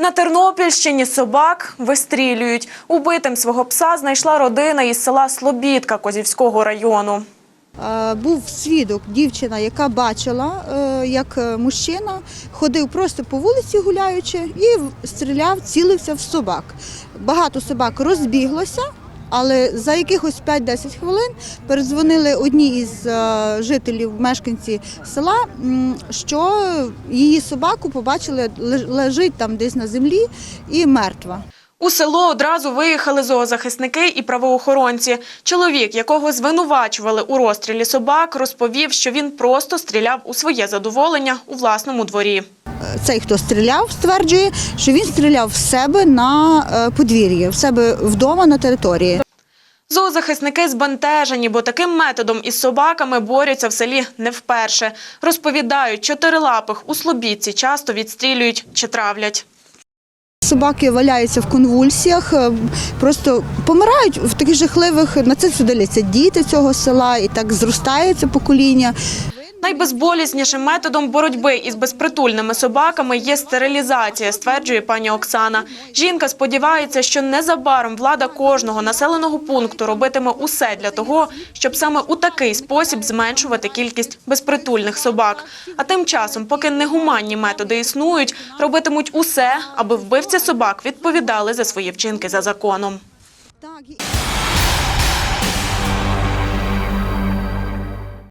На Тернопільщині собак вистрілюють. Убитим свого пса знайшла родина із села Слобідка Козівського району. Е, Був свідок, дівчина, яка бачила, е, як е, мужчина ходив просто по вулиці гуляючи і стріляв, цілився в собак. Багато собак розбіглося, але за якихось 5-10 хвилин передзвонили одні із е, жителів, мешканці села, що її собаку побачили лежить там десь на землі і мертва. У село одразу виїхали зоозахисники і правоохоронці. Чоловік, якого звинувачували у розстрілі собак, розповів, що він просто стріляв у своє задоволення у власному дворі. цей, хто стріляв, стверджує, що він стріляв в себе на е, подвір'ї, в себе вдома на території. Зоозахисники збентежені, бо таким методом із собаками борються в селі не вперше. Розповідають, чотирилапих у Слобідці часто відстрілюють чи травлять. Собаки валяються в конвульсіях, е, просто помирають в таких жахливих. На це судиляться діти цього села, і так зростається покоління. Найбезболіснішим методом боротьби із безпритульними собаками є стерилізація, стверджує пані Оксана. Жінка сподівається, що незабаром влада кожного населеного пункту робитиме усе для того, щоб саме у такий спосіб зменшувати кількість безпритульних собак. А тим часом, поки негуманні методи існують, робитимуть усе, аби вбивці собак відповідали за свої вчинки за законом.